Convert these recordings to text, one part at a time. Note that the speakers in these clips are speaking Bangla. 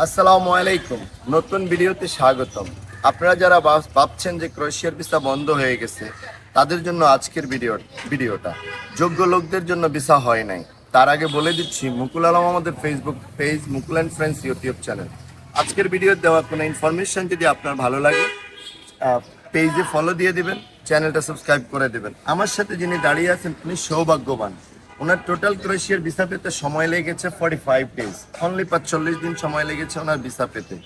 আসসালামু আলাইকুম। নতুন ভিডিওতে স্বাগতম। আপনারা যারা ভাবছেন যে ক্রোয়েশিয়ার ভিসা বন্ধ হয়ে গেছে, তাদের জন্য আজকের ভিডিও ভিডিওটা। যোগ্য লোকদের জন্য ভিসা হয় নাই। তার আগে বলে দিচ্ছি, মুকুল আলম আমাদের Facebook page Mukul and friends YouTube channel আজকের ভিডিও দেওয়া কোনো ইনফরমেশন যদি আপনার ভালো লাগে পেজে ফলো দিয়ে দিবেন চ্যানেলটা সাবস্ক্রাইব করে দেবেন। আমার সাথে যিনি দাঁড়িয়ে আছেন, তিনি সৌভাগ্যবান। ওনার টোটাল ক্রোয়েশিয়ার ভিসা পেতে সময় লেগেছে ফর্টি ফাইভ ডেজ অনলি পাঁচচল্লিশ দিন সময় লেগেছে ওনার ভিসা পেতে।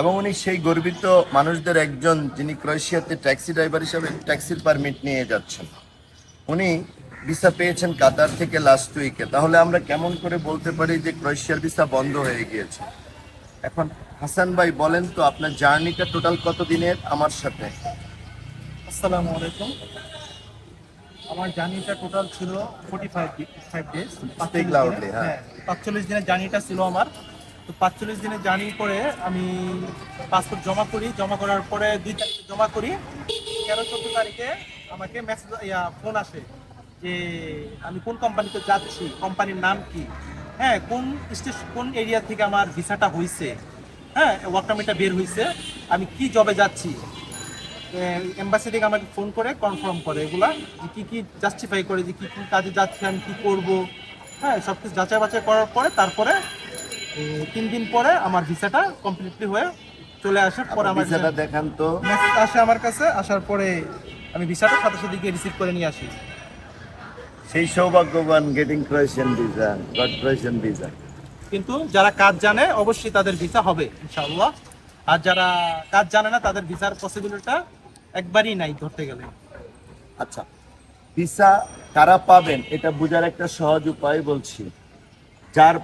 এবং উনি সেই গর্বিত মানুষদের একজন যিনি ক্রোয়েশিয়াতে ট্যাক্সি ড্রাইভার হিসাবে ট্যাক্সির পারমিট নিয়ে যাচ্ছেন। উনি ভিসা পেয়েছেন কাতার থেকে লাস্ট উইকে তাহলে আমরা কেমন করে বলতে পারি যে ক্রোয়েশিয়ার ভিসা বন্ধ হয়ে গিয়েছে? এখন হাসান ভাই বলেন তো, আপনার জার্নিটা টোটাল কত দিনের? আমার সাথে। আসসালামু আলাইকুম। আমার জার্নিটা টোটাল ছিল ফোর্টি ফাইভ ফাইভ ডেজ হ্যাঁ। পাঁচচল্লিশ দিনের জার্নিটা ছিল আমার। তো পাঁচচল্লিশ দিনের জার্নি করে আমি পাসপোর্ট জমা করি। জমা করার পরে দুই তারিখে জমা করি। তেরো চোদ্দ তারিখে আমাকে মেসেজ ইয়া ফোন আসে যে আমি কোন কোম্পানিতে যাচ্ছি? কোম্পানির নাম কি? হ্যাঁ কোন স্টেশন কোন এরিয়া থেকে আমার ভিসাটা হয়েছে হ্যাঁ ওয়ার্ক পারমিটটা বের হয়েছে আমি কি জবে যাচ্ছি? এম্বাসি থেকে আমাকে ফোন করে কনফার্ম করে এগুলা যে কী কী জাস্টিফাই করে যে কী কী কাজে যাচ্ছি আমি কি করব। হ্যাঁ সব কিছু যাচাই বাছাই করার পরে তারপরে তিন দিন পরে আমার ভিসাটা কমপ্লিটলি হয়ে চলে আসে পরে আমার ভিসাটা দেখান তো। মেসেজ আসে আমার কাছে আসার পরে আমি ভিসাটা সাথে সাথে গিয়ে রিসিভ করে নিয়ে আসি। সেই সৌভাগ্যবান getting Croatian visa got Croatian visa কিন্তু যারা কাজ জানে অবশ্যই তাদের ভিসা হবে ইনশাআল্লাহ। আর যারা কাজ জানে না তাদের ভিসার পসিবিলিটিটা একবারই নাই ধরতে গেলে। আচ্ছা ভিসা কারা পাবেন এটা বোঝার একটা সহজ উপায় বলছি। যার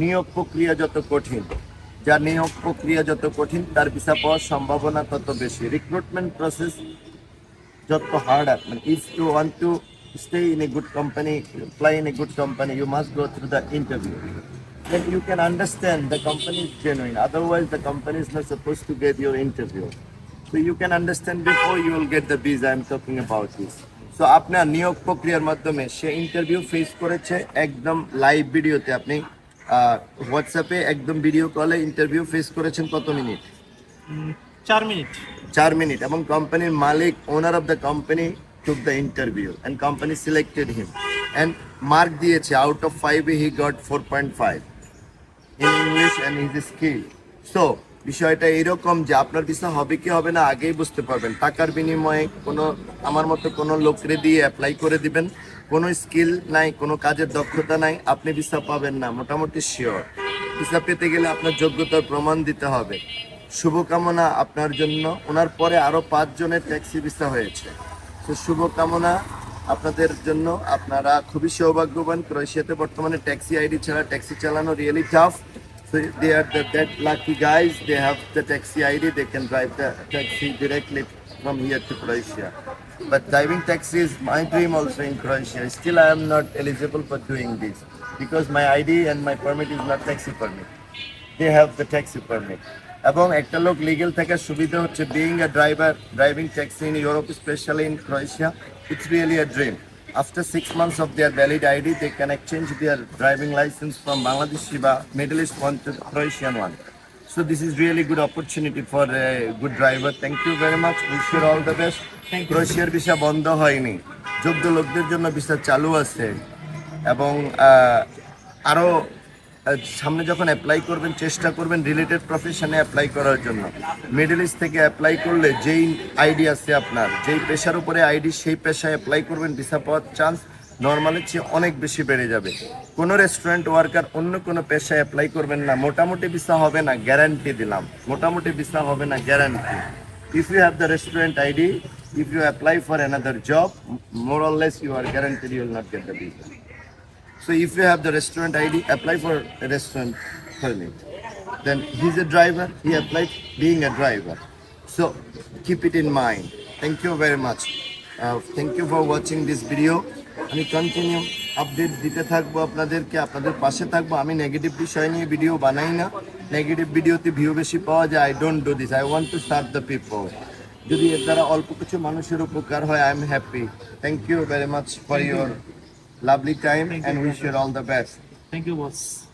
নিয়োগ প্রক্রিয়া যত কঠিন, যার নিয়োগ প্রক্রিয়া যত কঠিন, তার ভিসা পাওয়ার সম্ভাবনা তত বেশি। রিক্রুটমেন্ট প্রসেস যত হার্ড আর মানে if you want to stay in a good company apply in a good company you must go through the interview then you can understand the company is genuine otherwise the company is not suppose to get your interview So you can understand before you will get the visa. I'm talking about this. So আপনার নিয়োগ প্রক্রিয়ার মাধ্যমে সে ইন্টারভিউ ফেস করেছে একদম লাইভ ভিডিওতে আপনি হোয়াটসঅ্যাপে একদম ভিডিও কলে ইন্টারভিউ ফেস করেছেন কত মিনিট চার মিনিট চার মিনিট এবং কোম্পানির মালিক owner of the company took the interview and company selected him and mark দিয়েছে out of five he got four point five in English and his skill so বিষয়টা এরকম যে আপনার ভিসা হবে কি হবে না আগেই বুঝতে পারবেন। টাকার বিনিময়ে কোনো, আমার মতো কোনো লোকরে দিয়ে অ্যাপ্লাই করে দিবেন। কোনো স্কিল নাই, কোনো কাজের দক্ষতা নাই, আপনি ভিসা পাবেন না, মোটামুটি শিওর ভিসা পেতে গেলে আপনার যোগ্যতার প্রমাণ দিতে হবে। শুভকামনা আপনার জন্য। ওনার পরে আরও পাঁচজনের ট্যাক্সি ভিসা হয়েছে। তো শুভকামনা আপনাদের জন্য। আপনারা খুবই সৌভাগ্যবান। ক্রোয়েশিয়াতে বর্তমানে ট্যাক্সি আইডি ছাড়া ট্যাক্সি চালানো really tough So they are the, that lucky guys. They have the taxi ID. They can drive the taxi directly from here to Croatia. But driving taxi is my dream also in Croatia. Still, I am not eligible for doing this because my ID and my permit is not taxi permit. They have the taxi permit. এবং একটা লোক লিগেল থাকার সুবিধা হচ্ছে being a driver driving taxi in Europe specially in Croatia it's really a dream After six months of their valid ID, they can exchange their driving license from Bangladesh Shiva Middle East one to Croatian one. So this is really good opportunity for a good driver. Thank you very much. Wish you all the best. ক্রোয়েশিয়ার ভিসা বন্ধ হয়নি যোগ্য লোকদের জন্য ভিসা চালু আছে এবং আহ, আরও আহ, সামনে যখন অ্যাপ্লাই করবেন চেষ্টা করবেন রিলেটেড প্রফেশনে অ্যাপ্লাই করার জন্য। মিডল ইস্ট থেকে অ্যাপ্লাই করলে যেই আইডি আছে আপনার যেই পেশার উপরে আইডি সেই পেশায় অ্যাপ্লাই করবেন ভিসা পাওয়ার চান্স নর্মালের চেয়ে অনেক বেশি বেড়ে যাবে। কোনো রেস্টুরেন্ট ওয়ার্কার অন্য কোনো পেশায় অ্যাপ্লাই করবেন না মোটামুটি ভিসা হবে না গ্যারান্টি দিলাম। মোটামুটি ভিসা হবে না guarantee if you have the restaurant ID another job, m- more or less you are guaranteed you will not get the visa. So if you have the restaurant ID, apply for a restaurant permit. Then he's a driver, he applied being a driver. So keep it in mind. Thank you very much. Uh, thank you for watching this video. আমি কন্টিনিউ আপডেট দিতে থাকব আপনাদেরকে আপনাদের পাশে থাকব আমি নেগেটিভ বিষয় নিয়ে ভিডিও বানাই না নেগেটিভ ভিডিওতে ভিউ বেশি পাওয়া যায় I don't do this I want to serve the people যদি এর দ্বারা অল্প কিছু মানুষের উপকার হয় I am happy thank you very much for your lovely time Thank and wish you all the best. Thank you, boss.